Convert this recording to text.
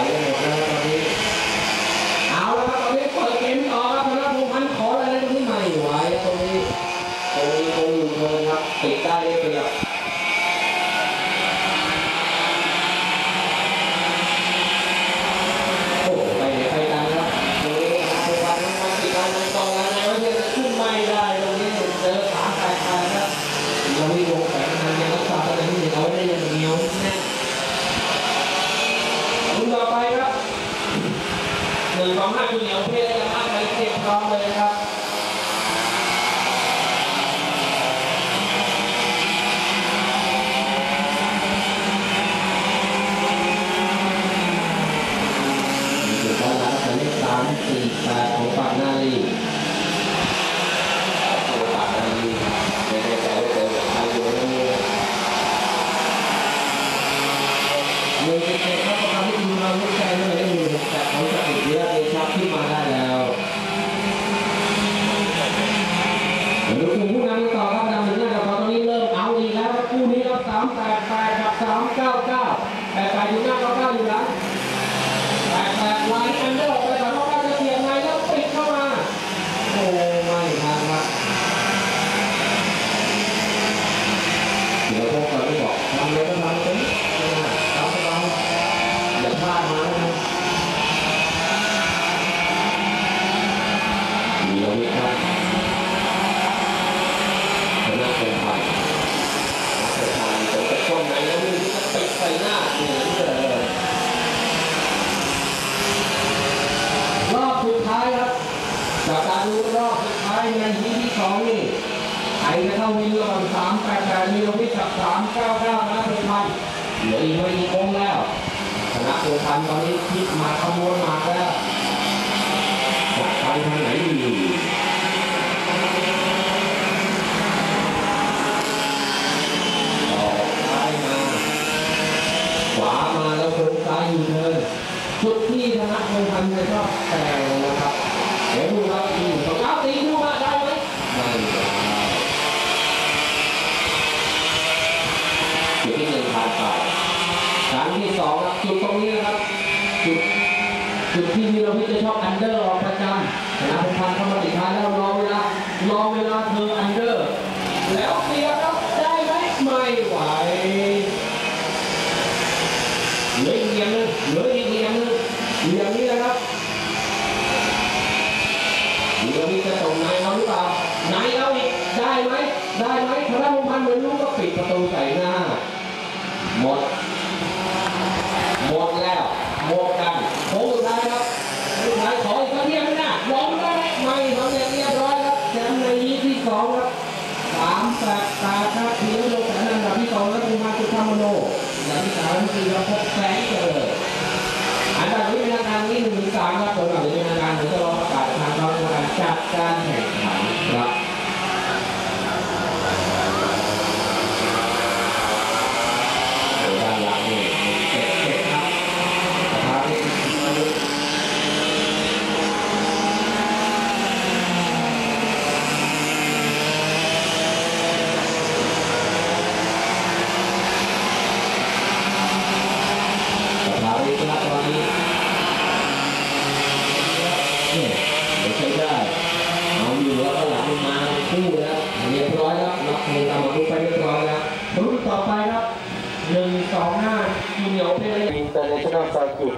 Hallelujah. พร้อมเลยครับสุดท้ายแล้วหมเลขสามสี่แปดของปากนาลีตัวปากนาลีไม่แน่ใจว่าเจอกับใครอยู่นะเนี่ยหนึ่งสิบเอ็ดครับประธานที่ดูเราลูกชายเลยหนึ่งแต่เขาจะติดเยอะเอชับขึ้นมาได้แล้วมาดูกลุ่มผู้นำกันต่อครับนำหนึ่งหน้ากับตอนนี้เริ่มเอาอีกแล้วครับคู่นี้ครับสาม แปดแปดกับสามเก้าเก้าแปดแปดอยู่หน้าเก้าเก้าอยู่หลังแปดแปดไลน์อันเดอร์ออกไปแต่ว่าจะเสียบไงแล้วปิดเข้ามา โอ้ไม่ทันครับเดี๋ยวพวกเราที่บอกทำเลยก็ทำเต็มทำไปเราอย่าพลาดมานะมีเราวิครับชนะเป็นไทยเป็นไทยผมจะก้มไหนแล้วมือที่จะปิดใส่หน้าเหมือนเดิม รอบสุดท้ายครับจากการดูร อบสุดท้ายในที่ที่สองนี่ไอ้จะเข้าวินระหว่างสามแปดแปดมีโลวิทกับสามเก้าเก้านะเป็นพันเหลืออีกไม่กี่โค้งแล้วชนะตัวพันตอนนี้คิดมาขโมยมาแล้วจะไปทางไหนดีต่อซ้ายมาขวามาแล้วโค้งซ้ายอยู่เทินจุดที่ธนพงศ์พันธ์จะชอบแต่ง จุดที่หนึ่งผ่านไปครั้งที่สองครับจุดตรงนี้นะครับ จุดจุดที่มีเราพิจะชอบอันเดอร์ออกประจำธนพงพันธ์เข้ามาติดท้ายแล้วรอเวลารอเวลาเธออันเดอร์ แล้วเสียครับได้ไหมไม่ไหวเหลืออีกเหลี่ยมหนึงเหลืออีกเหลี่ยมหนึงเหลี่ยมนี้นะครับเหลี่ยมนี้จะส่งนายเอาหรือเปล่านายเอาอีกได้ไหมได้ไหมพระองค์พันเหมือนลูกก็ปิดประตูใส่หน้า หมด หมดแล้วหมดกันโค้งสุดท้ายครับสุดท้ายขออีกสักเทียมนะลองได้ไหมไม่ทำอย่างเรียบร้อยครับแชมป์ในยี่ที่ สองครับสามแปดแปดครับทีมโลแสนอันดับที่สองและภูมิมาสุธรรมโนอันดับที่สามคือเราพบแสงเจริญอันดับนี้เป็นทาการที่หนึ่งถึงสามครับผมหลังจากเป็นทางการถึงจะรอประกาศทางเราในการจัดการแข่งขันครับโดยด้านหลังนี่เจ็ดเจ็ดครับประธานที่สิบมาลุ ประธานที่คณะตอนนี้เนี่ยเดี๋ยวใช้ได้เอาอยู่แล้วก็หลังมาคู่แล้วเรียบร้อยแล้วรับมือตามมาดูไปเรียบร้อยแล้วรุ่นต่อไปครับหนึ่งสองห้าจูเนียร์เพลย์อินเตอร์เนชั่นแนลซาร์กิ